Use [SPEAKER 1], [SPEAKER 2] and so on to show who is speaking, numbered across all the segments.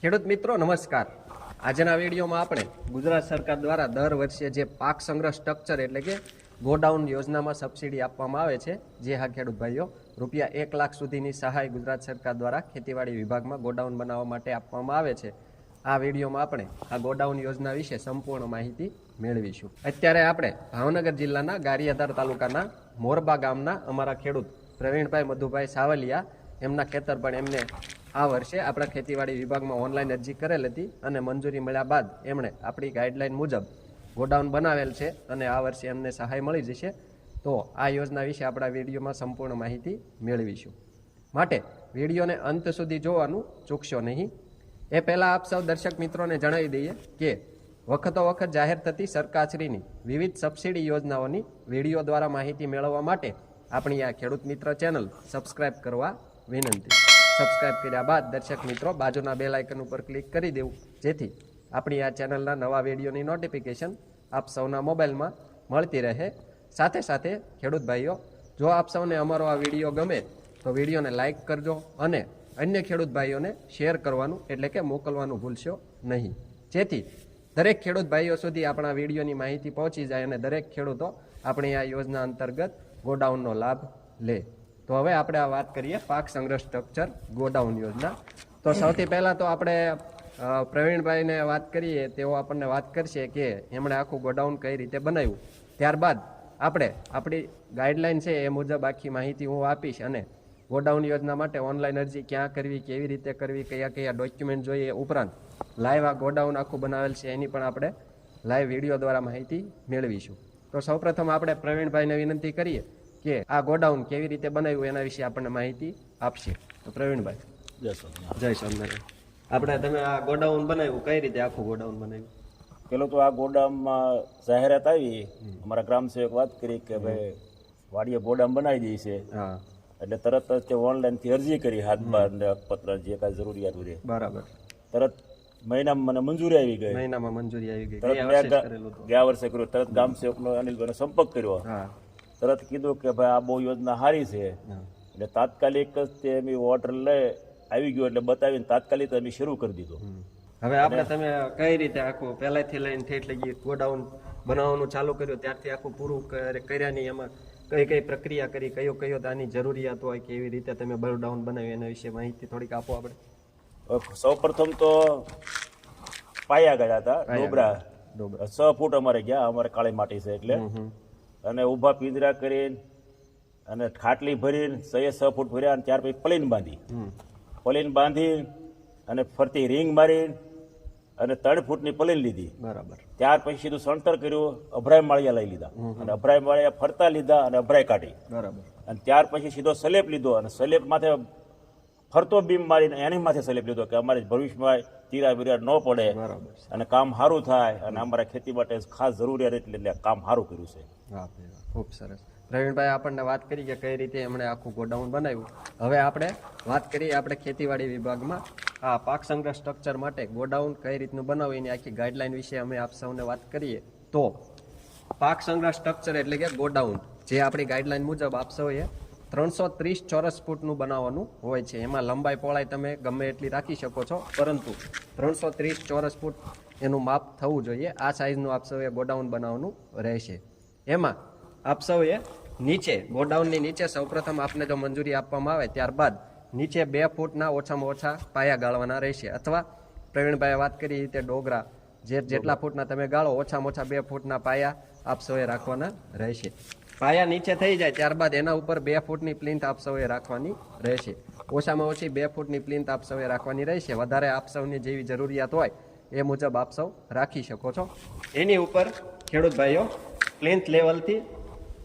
[SPEAKER 1] ખેડૂત મિત્રો, નમસ્કાર. આજના વિડીયોમાં આપણે ગુજરાત સરકાર દ્વારા દર વર્ષે જે પાક સંગ્રહ સ્ટ્રક્ચર એટલે કે ગોડાઉન યોજનામાં સબસિડી આપવામાં આવે છે, જે હા ખેડૂત ભાઈઓ, રૂપિયા એક લાખ સુધીની સહાય ગુજરાત સરકાર દ્વારા ખેતીવાડી વિભાગમાં ગોડાઉન બનાવવા માટે આપવામાં આવે છે. આ વિડીયોમાં આપણે આ ગોડાઉન યોજના વિશે સંપૂર્ણ માહિતી મેળવીશું. અત્યારે આપણે ભાવનગર જિલ્લાના ગારિયાધાર તાલુકાના મોરબા ગામના અમારા ખેડૂત પ્રવીણભાઈ મધુભાઈ સાવલિયા, એમના ખેતર પણ એમને આ વર્ષે આપણા ખેતીવાડી વિભાગમાં ઓનલાઈન અરજી કરેલ હતી અને મંજૂરી મળ્યા બાદ એમણે આપણી ગાઈડલાઈન મુજબ ગોડાઉન બનાવેલ છે અને આ વર્ષે એમને સહાય મળી જશે. તો આ યોજના વિશે આપણા વિડીયોમાં સંપૂર્ણ માહિતી મેળવીશું. માટે વિડીયોને અંત સુધી જોવાનું ચૂકશો નહીં. એ પહેલાં આપ સૌ દર્શક મિત્રોને જણાવી દઈએ કે વખતો વખત જાહેર થતી સરકારશ્રીની વિવિધ સબસિડી યોજનાઓની વીડિયો દ્વારા માહિતી મેળવવા માટે આપણી આ ખેડૂત મિત્ર ચેનલ સબસ્ક્રાઇબ કરવા વિનંતી. સબસ્ક્રાઇબ કર્યા બાદ દર્શક મિત્રો બાજુના બેલ આઇકન ઉપર ક્લિક કરી દેવું. જેથી આપણી આ ચેનલના નવા વિડીયોની નોટિફિકેશન આપ સૌના મોબાઈલમાં મળતી રહે. સાથે સાથે ખેડૂત ભાઈઓ, જો આપ સૌને અમારો આ વીડિયો ગમે, તો વિડીયોને લાઇક કરજો અને અન્ય ખેડૂત ભાઈઓને શેર કરવાનું એટલે કે મોકલવાનું ભૂલશો નહીં. જેથી દરેક ખેડૂત ભાઈઓ સુધી આપણા વિડીયોની માહિતી પહોંચી જાય અને દરેક ખેડૂતો આપણી આ યોજના અંતર્ગત ગોડાઉનનો લાભ લે. તો હવે આપણે આ વાત કરીએ પાક સંગ્રહ સ્ટ્રક્ચર ગોડાઉન યોજના. તો સૌથી પહેલાં તો આપણે પ્રવીણભાઈને વાત કરીએ, તેઓ આપણને વાત કરશે કે એમણે આખું ગોડાઉન કઈ રીતે બનાવ્યું. ત્યારબાદ આપણે આપણી ગાઈડલાઈન છે એ મુજબ આખી માહિતી હું આપીશ અને ગોડાઉન યોજના માટે ઓનલાઈન અરજી ક્યાં કરવી, કેવી રીતે કરવી, કયા કયા ડોક્યુમેન્ટ જોઈએ ઉપરાંત લાઈવ આ ગોડાઉન આખું બનાવેલ છે એની પણ આપણે લાઈવ વીડિયો દ્વારા માહિતી મેળવીશું. તો સૌપ્રથમ આપણે પ્રવીણભાઈને વિનંતી કરીએ કે આ ગોડાઉન કેવી રીતે બનાવ્યું એના વિશે આપણને માહિતી આપશે. તો પ્રવીણભાઈ.
[SPEAKER 2] જય સ્વામિનારાયણ.
[SPEAKER 1] જય સ્વામિનારાયણ. આપણે તમે આ ગોડાઉન બનાવ્યું કઈ રીતે આખું ગોડાઉન બનાવ્યું?
[SPEAKER 2] પેલું તો આ ગોડાઉનમાં જાહેરાત આવી. અમારા ગ્રામ સેવક વાત કરી કે ભાઈ વાડીએ ગોડાઉન બનાવી દઈ છે.
[SPEAKER 1] હા.
[SPEAKER 2] એટલે તરત જ તે ઓનલાઈનથી અરજી કરી હાથ બાર પત્ર જે કાંઈ જરૂરિયાત હોય
[SPEAKER 1] બરાબર.
[SPEAKER 2] તરત મહિનામાં મને મંજૂરી આવી ગઈ.
[SPEAKER 1] મહિનામાં મંજૂરી આવી ગઈ. ગયા વર્ષે
[SPEAKER 2] કર્યું તરત ગામ સેવકનો અનિલભાઈનો સંપર્ક કર્યો.
[SPEAKER 1] હા.
[SPEAKER 2] તરત કીધું કે ભાઈ આ બહુ યોજના સારી છે. એટલે તાત્કાલિક જ તે અમે ઓર્ડર લઈ આવી ગયો એટલે બતાવીને તાત્કાલિક અમે શરૂ કરી દીધું.
[SPEAKER 1] હવે આપણે તમે કઈ રીતે આખું પહેલાથી લઈને ઠેઠ લગી ગોડાઉન બનાવવાનું ચાલુ કર્યું ત્યારથી આખું પૂરું કર્યા કર્યાની એમાં કઈ કઈ પ્રક્રિયા કરી કયો કયો આની જરૂરિયાત હોય કેવી રીતે તમે ગોડાઉન બનાવ્યું એના વિશે માહિતી થોડીક આપો આપણે.
[SPEAKER 2] સૌ પ્રથમ તો પાયા ગયા હતા ડોબરા.
[SPEAKER 1] ડોબરા.
[SPEAKER 2] છ ફૂટ અમારે ગયા અમારે કાળી માટી છે એટલે. અને ઊભા પિંજરા કરીને અને ખાટલી ભરીને સે છ ફૂટ ભર્યા અને ત્યાર પછી પલીન બાંધી. પલીન બાંધી અને ફરતી રિંગ મારી અને ત્રણ ફૂટની પલીન લીધી.
[SPEAKER 1] બરાબર.
[SPEAKER 2] ત્યાર પછી સીધું સણતર કર્યું અભરાય માળિયા લઈ લીધા. અને અભરાય માળિયા ફરતા લીધા અને અભરાય કાઢી.
[SPEAKER 1] બરાબર.
[SPEAKER 2] અને ત્યાર પછી સીધો સલેપ લીધો અને સલેપ માથે ફરતો બીમ મારીને એની માથે સલેપ લીધો કે અમારે ભવિષ્યમાં તીરા બીરા ન પડે
[SPEAKER 1] બરાબર
[SPEAKER 2] અને કામ સારું થાય અને અમારા ખેતી માટે ખાસ જરૂરિયાત એટલે કામ સારું કર્યું છે.
[SPEAKER 1] ખૂબ સરસ. પ્રવીણભાઈ આપણને વાત કરી કે કઈ રીતે એમણે આખું ગોડાઉન બનાવ્યું. હવે આપણે વાત કરીએ આપણે ખેતીવાડી વિભાગમાં આ પાક સંગ્રહ સ્ટ્રક્ચર માટે ગોડાઉન કઈ રીતનું બનાવવું એની આખી ગાઈડલાઈન વિશે અમે આપ સૌને વાત કરીએ. તો પાક સંગ્રહ સ્ટ્રક્ચર એટલે કે ગોડાઉન. જે આપણી ગાઈડલાઈન મુજબ આપ સૌએ ત્રણસો ત્રીસ ચોરસ ફૂટનું બનાવવાનું હોય છે. એમાં લંબાઈ પહોળાઈ તમે ગમે એટલી રાખી શકો છો પરંતુ ત્રણસો ત્રીસ ચોરસ ફૂટ એનું માપ થવું જોઈએ. આ સાઇઝનું આપ સૌએ ગોડાઉન બનાવવાનું રહેશે. એમાં આપ સૌએ નીચે ગોડાઉનની નીચે સૌપ્રથમ આપને જો મંજૂરી આપવામાં આવે ત્યારબાદ નીચે બે ફૂટના ઓછામાં ઓછા પાયા ગાળવાના રહેશે. અથવા પ્રવીણભાઈએ વાત કરી રીતે ડોગરા જે જેટલા ફૂટના તમે ગાળો ઓછામાં ઓછા બે ફૂટના પાયા આપ સૌએ રાખવાના રહેશે. પાયા નીચે થઈ જાય, ત્યારબાદ એના ઉપર બે ફૂટની પ્લિન્થ આપ સૌએ રાખવાની રહેશે. ઓછામાં ઓછી બે ફૂટની પ્લિન્થ આપ સૌએ રાખવાની રહેશે. વધારે આપ સૌની જેવી જરૂરિયાત હોય એ મુજબ આપ સૌ રાખી શકો છો. એની ઉપર ખેડૂત ભાઈઓ પ્લિન્થ લેવલથી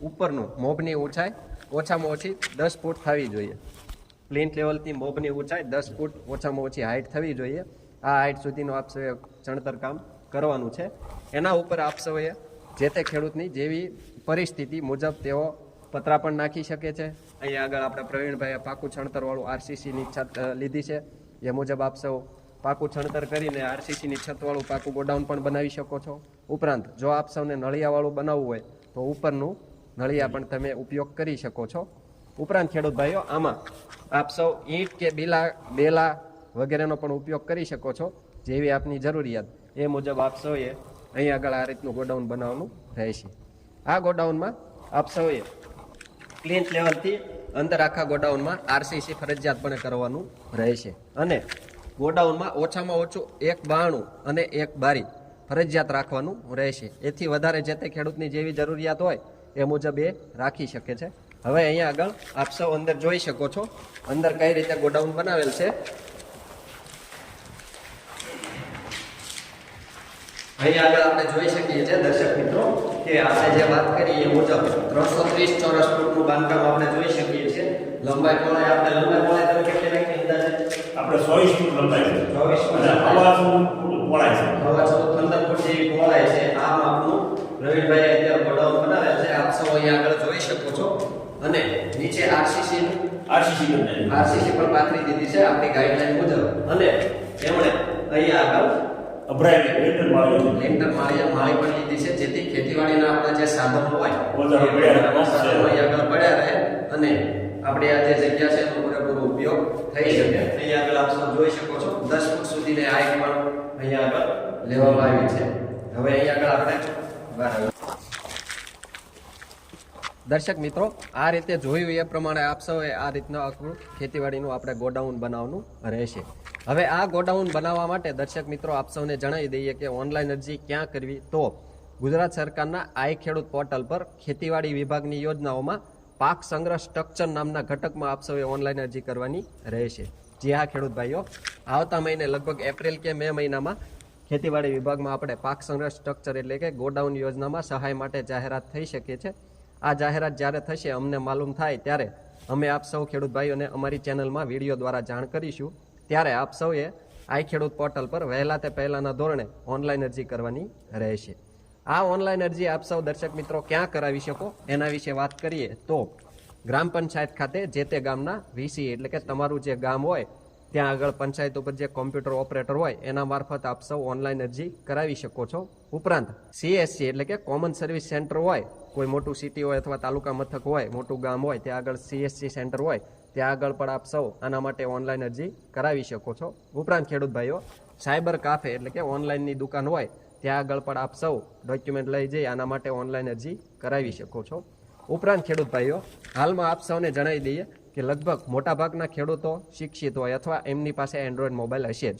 [SPEAKER 1] ઉપરનું મોભની ઊંચાઈ ઓછામાં ઓછી દસ ફૂટ થવી જોઈએ. પ્લિન્થ લેવલથી મોભની ઊંચાઈ દસ ફૂટ ઓછામાં ઓછી હાઇટ થવી જોઈએ. આ હાઇટ સુધીનું આપ સૌએ ચણતર કામ કરવાનું છે. એના ઉપર આપ સૌએ જે તે ખેડૂતની જેવી પરિસ્થિતિ મુજબ તેઓ પતરા પણ નાખી શકે છે. અહીંયા આગળ આપણે પ્રવીણભાઈએ પાકું છણતરવાળું આરસીસીની છત લીધી છે. એ મુજબ આપ સૌ પાકું છણતર કરીને આરસીસીની છતવાળું પાકું ગોડાઉન પણ બનાવી શકો છો. ઉપરાંત, જો આપ સૌને નળિયાવાળું બનાવવું હોય, તો ઉપરનું નળિયા પણ તમે ઉપયોગ કરી શકો છો. ઉપરાંત, ખેડૂત ભાઈઓ, આમાં આપ સૌ ઈંટ કે બીલા, બેલા વગેરેનો પણ ઉપયોગ કરી શકો છો, જેવી આપની જરૂરિયાત. એ મુજબ આપ સૌએ અહીં આગળ આ રીતનું ગોડાઉન બનાવવાનું રહેશે આ ગોડાઉનમાં આપ સૌએ ક્લીન લેવલથી અંદર આખા ગોડાઉનમાં આરસીસી ફરજિયાતપણે કરવાનું રહેશે. અને ગોડાઉનમાં ઓછામાં ઓછું એક બાણું અને એક બારી ફરજિયાત રાખવાનું રહેશે. એથી વધારે જે તે ખેડૂતની જેવી જરૂરિયાત હોય એ મુજબ એ રાખી શકે છે. હવે અહીંયા આગળ આપ સૌ અંદર જોઈ શકો છો અંદર કઈ રીતે ગોડાઉન બનાવેલ છે. અહીં આગળ આપણે જોઈ શકીએ છીએ દર્શક મિત્રો કે આપણે જે વાત કરી એ મુજબ ત્રણસો ત્રીસ ચોરસ ફૂટનું બાંધકામ આપણે જોઈ શકીએ છીએ. લંબાઈ પહોળાઈ આપણે લંબાઈ પહોળાઈ તમે કેટલી અંદાજે?
[SPEAKER 2] આપણે ચોવીસ ફૂટ લંબાઈ છે.
[SPEAKER 1] ચોવીસ ફૂટ.
[SPEAKER 2] પહોળાઈ છે.
[SPEAKER 1] હવા ચૌદ પંદર ફૂટ જેવી પહોળાઈ છે. આ માપનું રવિભાઈ અત્યારે ગોડાઉન બનાવેલ છે. આપ સૌ અહીં આગળ જોઈ શકો છો. અને નીચે આરસીસી
[SPEAKER 2] આરસીસી
[SPEAKER 1] આરસીસી પણ પાથરી દીધી છે. આપણી ગાઈડલાઈન મુજબ. અને એમણે અહીંયા આગળ
[SPEAKER 2] અભરાય લેટર મારી
[SPEAKER 1] લેન્ટર માળી માળી પણ લીધી છે. જેથી ખેતીવાડીના આપણા જે સાધનો હોય અહીં આગળ પડ્યા રહે અને આપણે આ જે જગ્યા છે એનો પૂરેપૂરો ઉપયોગ થઈ શકે. અહીંયા આગળ આપ જોઈ શકો છો દસ ફૂટ સુધીની હાઈટ પણ અહીંયા આગળ લેવામાં આવી છે. હવે અહીંયા આગળ આપણે દર્શક મિત્રો આ રીતે જોયું એ પ્રમાણે આપ સૌએ આ રીતના આખું ખેતીવાડીનું આપણે ગોડાઉન બનાવવાનું રહેશે. હવે આ ગોડાઉન બનાવવા માટે દર્શક મિત્રો આપ સૌને જણાવી દઈએ કે ઓનલાઈન અરજી ક્યાં કરવી? તો ગુજરાત સરકારના આઈ ખેડૂત પોર્ટલ પર ખેતીવાડી વિભાગની યોજનાઓમાં પાક સંગ્રહ સ્ટ્રક્ચર નામના ઘટકમાં આપ સૌએ ઓનલાઈન અરજી કરવાની રહેશે. જી હા, ખેડૂત ભાઈઓ, આવતા મહિને લગભગ એપ્રિલ કે મે મહિનામાં ખેતીવાડી વિભાગમાં આપણે પાક સંગ્રહ સ્ટ્રક્ચર એટલે કે ગોડાઉન યોજનામાં સહાય માટે જાહેરાત થઈ શકે છે. આ જાહેરાત જ્યારે થશે, અમને માલુમ થાય ત્યારે અમે આપ સૌ ખેડૂત ભાઈઓને અમારી ચેનલમાં વીડિયો દ્વારા જાણ કરીશું. ત્યારે આપ સૌએ આઈ ખેડૂત પોર્ટલ પર વહેલા તે પહેલાના ધોરણે ઓનલાઈન અરજી કરવાની રહેશે. આ ઓનલાઈન અરજી આપ સૌ દર્શક મિત્રો ક્યાં કરાવી શકો એના વિશે વાત કરીએ તો ગ્રામ પંચાયત ખાતે જે તે ગામના વીસી એટલે કે તમારું જે ગામ હોય, ત્યાં આગળ પંચાયત ઉપર જે કોમ્પ્યુટર ઓપરેટર હોય, એના મારફત આપ સૌ ઓનલાઈન અરજી કરાવી શકો છો. ઉપરાંત સીએસસી એટલે કે કોમન સર્વિસ સેન્ટર હોય કોઈ મોટું સિટી હોય અથવા તાલુકા મથક હોય, મોટું ગામ હોય, ત્યાં આગળ સીએસસી સેન્ટર હોય, ત્યાં આગળ પણ આપ સૌ આના માટે ઓનલાઈન અરજી કરાવી શકો છો. ઉપરાંત ખેડૂત ભાઈઓ સાયબર કાફે એટલે કે ઓનલાઈનની દુકાન હોય, ત્યાં આગળ પણ આપ સૌ ડોક્યુમેન્ટ લઈ જઈ આના માટે ઓનલાઈન અરજી કરાવી શકો છો. ઉપરાંત ખેડૂત ભાઈઓ, હાલમાં આપ સૌને જણાવી દઈએ કે લગભગ મોટાભાગના ખેડૂતો શિક્ષિત હોય અથવા એમની પાસે એન્ડ્રોઈડ મોબાઈલ હશે જ.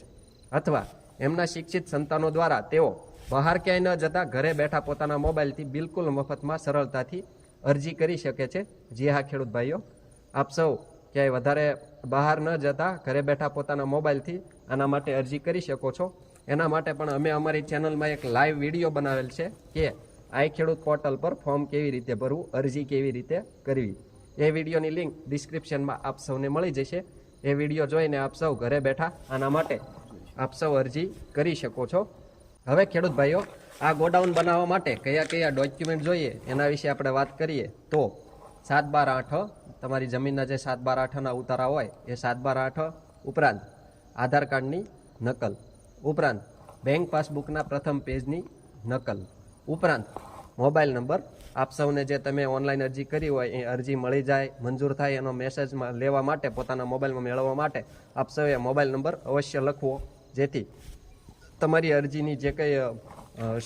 [SPEAKER 1] અથવા એમના શિક્ષિત સંતાનો દ્વારા તેઓ બહાર ક્યાંય ન જતા ઘરે બેઠા પોતાના મોબાઈલથી બિલકુલ મફતમાં સરળતાથી અરજી કરી શકે છે. જી હા, ખેડૂત ભાઈઓ. આપ સૌ ક્યાંય વધારે બહાર ન જતા ઘરે બેઠા પોતાના મોબાઈલથી આના માટે અરજી કરી શકો છો. એના માટે પણ અમે અમારી ચેનલમાં એક લાઈવ વીડિયો બનાવેલ છે કે આઈ ખેડૂત પોર્ટલ પર ફોર્મ કેવી રીતે ભરવું, અરજી કેવી રીતે કરવી. એ વિડીયોની લિંક ડિસ્ક્રિપ્શનમાં આપ સૌને મળી જશે. એ વીડિયો જોઈને આપ સૌ ઘરે બેઠા આના માટે આપ સૌ અરજી કરી શકો છો. હવે ખેડૂત ભાઈઓ, આ ગોડાઉન બનાવવા માટે કયા કયા ડોક્યુમેન્ટ જોઈએ એના વિશે આપણે વાત કરીએ તો સાત બાર આઠ, તમારી જમીનના જે સાત બાર આઠના ઉતારા હોય એ સાત બાર આઠ ઉપરાંત આધાર કાર્ડની નકલ, ઉપરાંત બેંક પાસબુકના પ્રથમ પેજની નકલ, ઉપરાંત મોબાઈલ નંબર આપ સૌને જે તમે ઓનલાઈન અરજી કરી હોય એ અરજી મળી જાય, મંજૂર થાય એનો મેસેજમાં લેવા માટે, પોતાના મોબાઈલમાં મેળવવા માટે આપ સૌએ મોબાઈલ નંબર અવશ્ય લખવો, જેથી તમારી અરજીની જે કંઈ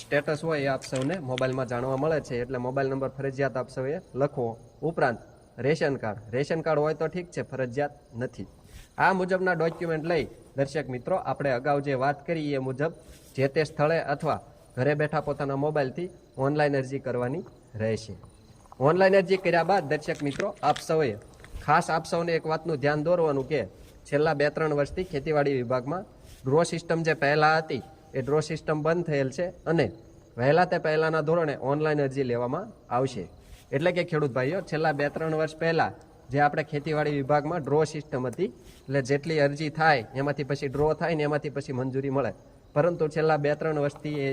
[SPEAKER 1] સ્ટેટસ હોય એ આપ સૌને મોબાઈલમાં જાણવા મળે છે. એટલે મોબાઈલ નંબર ફરજિયાત આપ સૌએ લખવો ઉપરાંત રેશન કાર્ડ. રેશન કાર્ડ હોય તો ઠીક છે, ફરજિયાત નથી. આ મુજબના ડોક્યુમેન્ટ લઈ દર્શક મિત્રો, આપણે અગાઉ જે વાત કરી એ મુજબ જે તે સ્થળે અથવા ઘરે બેઠા પોતાના મોબાઈલથી ઓનલાઈન અરજી કરવાની રહેશે. ઓનલાઈન અરજી કર્યા બાદ દર્શક મિત્રો, આપ સૌએ ખાસ આપ સૌને એક વાતનું ધ્યાન દોરવાનું કે છેલ્લા બે ત્રણ વર્ષથી ખેતીવાડી વિભાગમાં ડ્રો સિસ્ટમ જે પહેલાં હતી, એ ડ્રો સિસ્ટમ બંધ થયેલ છે અને વહેલા તે પહેલાંના ધોરણે ઓનલાઈન અરજી લેવામાં આવશે. એટલે કે ખેડૂત ભાઈઓ, છેલ્લા બે ત્રણ વર્ષ પહેલાં જે આપણે ખેતીવાડી વિભાગમાં ડ્રો સિસ્ટમ હતી, એટલે જેટલી અરજી થાય, એમાંથી પછી ડ્રો થાય ને એમાંથી પછી મંજૂરી મળે. પરંતુ છેલ્લા બે ત્રણ વર્ષથી એ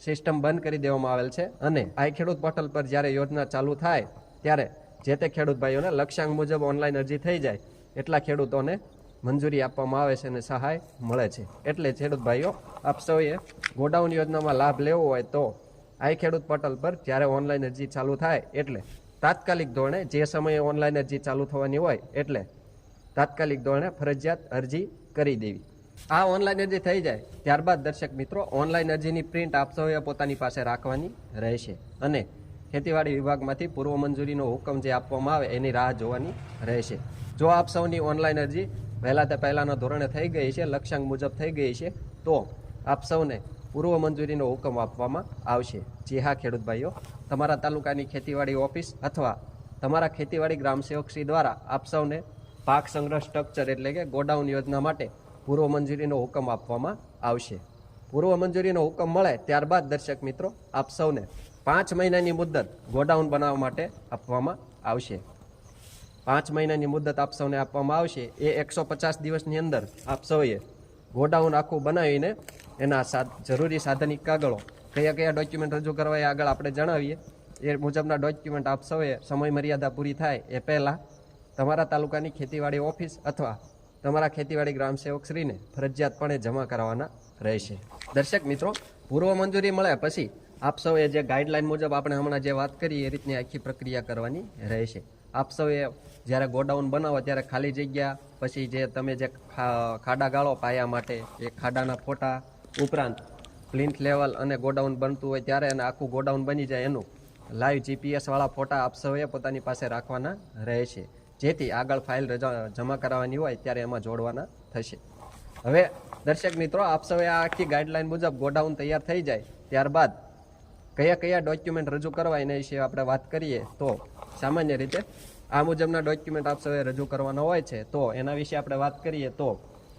[SPEAKER 1] સિસ્ટમ બંધ કરી દેવામાં આવેલ છે અને આ ખેડૂત પોર્ટલ પર જ્યારે યોજના ચાલુ થાય, ત્યારે જે તે ખેડૂત ભાઈઓને લક્ષ્યાંક મુજબ ઓનલાઈન અરજી થઈ જાય, એટલા ખેડૂતોને મંજૂરી આપવામાં આવે છે અને સહાય મળે છે. એટલે ખેડૂત ભાઈઓ, આપ સૌએ ગોડાઉન યોજનામાં લાભ લેવો હોય તો આઈ ખેડૂત પોર્ટલ પર જ્યારે ઓનલાઈન અરજી ચાલુ થાય એટલે તાત્કાલિક ધોરણે જે સમયે ઓનલાઈન અરજી ચાલુ થવાની હોય એટલે તાત્કાલિક ધોરણે ફરજિયાત અરજી કરી દેવી. આ ઓનલાઈન અરજી થઈ જાય ત્યારબાદ દર્શક મિત્રો, ઓનલાઈન અરજીની પ્રિન્ટ આપ સૌએ પોતાની પાસે રાખવાની રહેશે અને ખેતીવાડી વિભાગમાંથી પૂર્વ મંજૂરીનો હુકમ જે આપવામાં આવે એની રાહ જોવાની રહેશે. જો આપ સૌની ઓનલાઈન અરજી વહેલા તે પહેલાંના ધોરણે થઈ ગઈ છે, લક્ષ્યાંક મુજબ થઈ ગઈ છે, તો આપ સૌને પૂર્વ મંજૂરીનો હુકમ આપવામાં આવશે. જી હા, ખેડૂત ભાઈઓ, તમારા તાલુકાની ખેતીવાડી ઓફિસ અથવા તમારા ખેતીવાડી ગ્રામ સેવકશ્રી દ્વારા આપ સૌને પાક સંગ્રહ સ્ટ્રક્ચર એટલે કે ગોડાઉન યોજના માટે પૂર્વ મંજૂરીનો હુકમ આપવામાં આવશે. પૂર્વ મંજૂરીનો હુકમ મળે ત્યારબાદ દર્શક મિત્રો, આપ સૌને પાંચ મહિનાની મુદત ગોડાઉન બનાવવા માટે આપવામાં આવશે. પાંચ મહિનાની મુદત આપ સૌને આપવામાં આવશે. એ એકસો પચાસ દિવસની અંદર આપ સૌએ ગોડાઉન આખું બનાવીને એના જરૂરી સાધનિક કાગળો, કયા કયા ડોક્યુમેન્ટ રજૂ કરવા એ આગળ આપણે જણાવીએ. એ મુજબના ડોક્યુમેન્ટ આપ સૌએ સમય મર્યાદા પૂરી થાય એ પહેલાં તમારા તાલુકાની ખેતીવાડી ઓફિસ અથવા તમારા ખેતીવાડી ગ્રામ સેવકશ્રીને ફરજિયાતપણે જમા કરાવવાના રહેશે. દર્શક મિત્રો, પૂર્વ મંજૂરી મળે પછી આપ સૌએ જે ગાઈડલાઈન મુજબ આપણે હમણાં જે વાત કરી એ રીતની આખી પ્રક્રિયા કરવાની રહેશે. આપ સૌએ જ્યારે ગોડાઉન બનાવો ત્યારે ખાલી જગ્યા, પછી જે તમે જે ખાડા ગાળો પાયા માટે, એ ખાડાના ફોટા ઉપરાંત પ્લિન્થ લેવલ અને ગોડાઉન બનતું હોય ત્યારે અને આખું ગોડાઉન બની જાય એનું લાઈવ જીપીએસ વાળા ફોટા આપ સૌએ પોતાની પાસે રાખવાના રહેશે. જેથી આગળ ફાઇલ જમા કરાવવાની હોય ત્યારે એમાં જોડવાના થશે. હવે દર્શક મિત્રો, આપ સૌએ આ આખી ગાઈડલાઈન મુજબ ગોડાઉન તૈયાર થઈ જાય. ત્યારબાદ કયા કયા ડોક્યુમેન્ટ રજૂ કરવા એના વિશે આપણે વાત કરીએ તો સામાન્ય રીતે આ મુજબના ડોક્યુમેન્ટ આપ સૌએ રજૂ કરવાના હોય છે, તો એના વિશે આપણે વાત કરીએ તો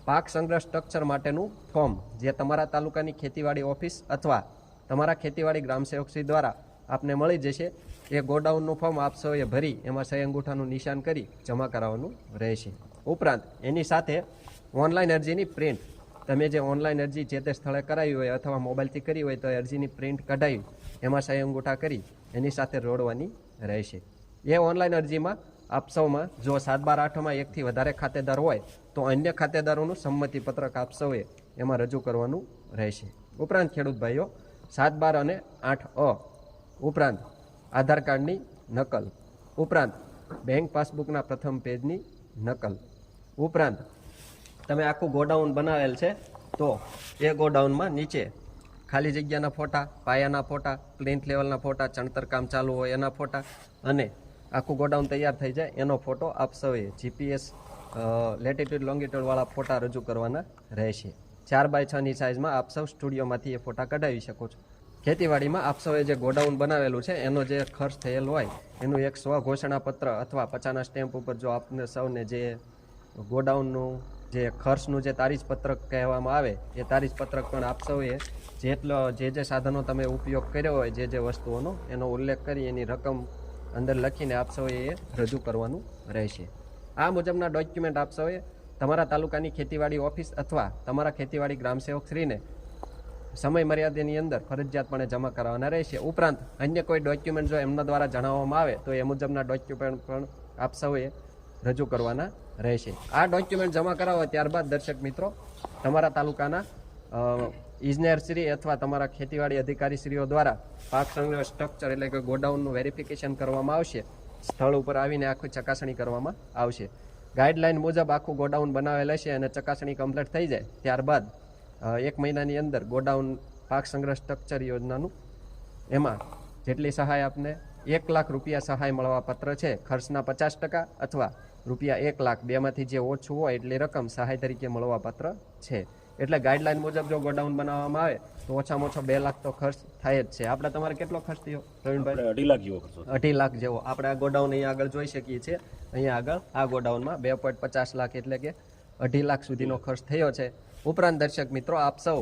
[SPEAKER 1] પાક સંગ્રહ સ્ટ્રક્ચર માટેનું ફોર્મ જે તમારા તાલુકાની ખેતીવાડી ઓફિસ અથવા તમારા ખેતીવાડી ગ્રામ સેવકશ્રી દ્વારા આપને મળી જશે, એ ગોડાઉનનું ફોર્મ આપ સૌએ ભરી, એમાં સહી અંગૂઠાનું નિશાન કરી જમા કરાવવાનું રહેશે. ઉપરાંત એની સાથે ઓનલાઈન અરજીની પ્રિન્ટ તમે જે ઓનલાઈન અરજી જે તે સ્થળે કરાવી હોય અથવા મોબાઈલથી કરી હોય તો અરજીની પ્રિન્ટ કઢાવી, એમાં સહી અંગૂઠા કરી એની સાથે રોડવાની રહેશે. એ ઓનલાઈન અરજીમાં આપ સૌમાં જો સાત બાર આઠમાં એકથી વધારે ખાતેદાર હોય, તો અન્ય ખાતેદારોનું સંમતિ પત્રક આપ સૌએ એમાં રજૂ કરવાનું રહેશે. ઉપરાંત ખેડૂત ભાઈઓ, સાત બાર અને આઠ અ ઉપરાંત આધાર કાર્ડની નકલ, ઉપરાંત બેંક પાસબુકના પ્રથમ પેજની નકલ, ઉપરાંત તમે આખું ગોડાઉન બનાવેલ છે, તો એ ગોડાઉનમાં નીચે ખાલી જગ્યાના ફોટા, પાયાના ફોટા પ્લિન્થ લેવલના ફોટા ચણતર કામ ચાલુ હોય એના ફોટા અને આખું ગોડાઉન તૈયાર થઈ જાય. એનો ફોટો આપ સૌએ જીપીએસ લેટિટ્યુડ લોંગિટ્યુડવાળા ફોટા રજૂ કરવાના રહેશે. ચાર બાય છની સાઇઝમાં આપ સૌ સ્ટુડિયોમાંથી એ ફોટા કઢાવી શકો છો. ખેતીવાડીમાં આપ સૌએ જે ગોડાઉન બનાવેલું છે, એનો જે ખર્ચ થયેલ હોય, એનું એક સ્વ ઘોષણાપત્ર અથવા પચાના સ્ટેમ્પ ઉપર જો આપને સૌને જે ગોડાઉનનું, જે ખર્ચનું જે તારીખ પત્રક કહેવામાં આવે, એ તારીખ પત્રક પણ આપ સૌએ જેટલો, જે જે સાધનો તમે ઉપયોગ કર્યો હોય, જે જે વસ્તુઓનો, એનો ઉલ્લેખ કરી એની રકમ અંદર લખીને આપ એ રજૂ કરવાનું રહેશે. આ મુજબના ડોક્યુમેન્ટ આપ તમારા તાલુકાની ખેતીવાડી ઓફિસ અથવા તમારા ખેતીવાડી ગ્રામસેવકશ્રીને સમય મર્યાદાની અંદર ફરજિયાતપણે જમા કરાવવાના રહેશે. ઉપરાંત, અન્ય કોઈ ડોક્યુમેન્ટ જો એમના દ્વારા જણાવવામાં આવે, તો એ મુજબના ડોક્યુમેન્ટ પણ આપ સૌએ રજૂ કરવાના રહેશે. આ ડોક્યુમેન્ટ જમા કરાવો ત્યારબાદ દર્શક મિત્રો, તમારા તાલુકાના ઇજનેરશ્રી અથવા તમારા ખેતીવાડી અધિકારીશ્રીઓ દ્વારા પાક સંગ્રહ સ્ટ્રક્ચર એટલે કે ગોડાઉનનું વેરિફિકેશન કરવામાં આવશે. સ્થળ ઉપર આવીને આખી ચકાસણી કરવામાં આવશે. ગાઈડલાઇન મુજબ આખું ગોડાઉન બનાવેલ હશે અને ચકાસણી કમ્પ્લીટ થઈ જાય ત્યારબાદ એક મહિનાની અંદર ગોડાઉન પાક સંગ્રહ સ્ટ્રક્ચર યોજનાનું એમાં જેટલી સહાય આપને એક લાખ રૂપિયા સહાય મળવા પત્ર છે, ખર્ચના પચાસ ટકા અથવા રૂપિયા એક લાખ બેમાંથી જે ઓછું હોય એટલી રકમ સહાય તરીકે મળવા પત્ર છે. એટલે ગાઈડલાઈન મુજબ જો ગોડાઉન બનાવવામાં આવે તો ઓછામાં ઓછો બે લાખ તો ખર્ચ થાય જ છે. આપણે તમારે કેટલો ખર્ચ થયો પ્રવીણભાઈ
[SPEAKER 2] અઢી લાખ જેવો ખર્ચો
[SPEAKER 1] અઢી લાખ જેવો. આપણે આ ગોડાઉન અહીંયા આગળ જોઈ શકીએ છીએ. અહીંયા આગળ આ ગોડાઉનમાં બે પોઈન્ટ પચાસ લાખ એટલે કે અઢી લાખ સુધીનો ખર્ચ થયો છે. ઉપરાંત દર્શક મિત્રો આપ સૌ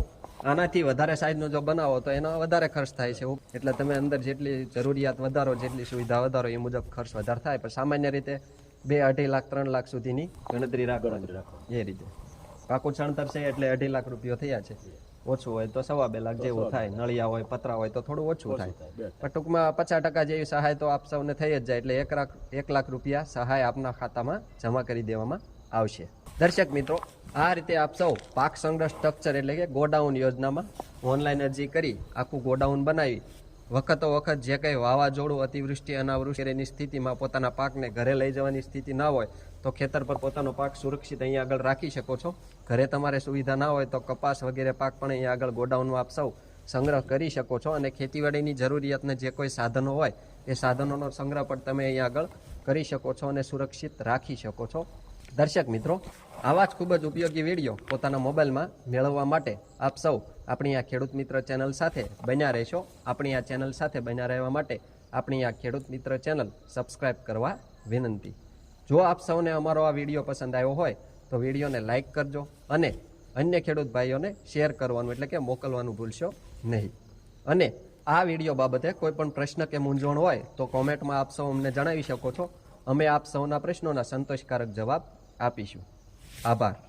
[SPEAKER 1] આનાથી વધારે સાઈઝનો જો બનાવો તો એનો વધારે ખર્ચ થાય છે. એટલે તમે અંદર જેટલી જરૂરિયાત વધારો જેટલી સુવિધા વધારો એ મુજબ ખર્ચ વધારે થાય. પણ સામાન્ય રીતે બે અઢી લાખ ત્રણ લાખ સુધીની ગણતરી
[SPEAKER 2] રાખો.
[SPEAKER 1] એ રીતે. પાકું છણતર છે એટલે અઢી લાખ રૂપિયો થયા છે. ઓછું હોય તો સવા બે લાખ જેવું થાય. નળિયા હોય પતરા હોય તો થોડું ઓછું થાય. પણ ટૂંકમાં પચાસ ટકા જેવી સહાય તો આપ સૌને થઈ જ જાય એટલે એક લાખ એક લાખ રૂપિયા સહાય આપના ખાતામાં જમા કરી દેવામાં આવશે. દર્શક મિત્રો આ રીતે આપ સૌ પાક સંગ્રહ સ્ટ્રક્ચર એટલે કે ગોડાઉન યોજનામાં ઓનલાઈન અરજી કરી આખું ગોડાઉન બનાવી વખતો વખત જે કંઈ વાવાઝોડું, અતિવૃષ્ટિ અનાવૃષ્ટિની સ્થિતિમાં પોતાના પાકને ઘરે લઈ જવાની સ્થિતિ ના હોય, તો ખેતર પર પોતાનો પાક સુરક્ષિત અહીંયા આગળ રાખી શકો છો. ઘરે તમારે સુવિધા ના હોય તો કપાસ વગેરે પાક પણ અહીંયા આગળ ગોડાઉનમાં સૌ સંગ્રહ કરી શકો છો અને ખેતીવાડીની જરૂરિયાતને જે કોઈ સાધનો હોય, એ સાધનોનો સંગ્રહ પણ તમે અહીંયા આગળ કરી શકો છો અને સુરક્ષિત રાખી શકો છો. દર્શક મિત્રો, આવા જ ખૂબ જ ઉપયોગી વીડિયો પોતાના મોબાઈલમાં મેળવવા માટે આપ સૌ આપણી આ ખેડૂત મિત્ર ચેનલ સાથે બન્યા રહેશો. આપણી આ ચેનલ સાથે બન્યા રહેવા માટે આપણી આ ખેડૂત મિત્ર ચેનલ સબસ્ક્રાઈબ કરવા વિનંતી. જો આપ સૌને અમારો આ વીડિયો પસંદ આવ્યો હોય, તો વિડીયોને લાઇક કરજો અને અન્ય ખેડૂત ભાઈઓને શેર કરવાનું એટલે કે મોકલવાનું ભૂલશો નહીં. અને આ વીડિયો બાબતે કોઈ પણ પ્રશ્ન કે મૂંઝવણ હોય, તો કોમેન્ટમાં આપ સૌ અમને જણાવી શકો છો. અમે આપ સૌના પ્રશ્નોના સંતોષકારક જવાબ આપીશું. આભાર.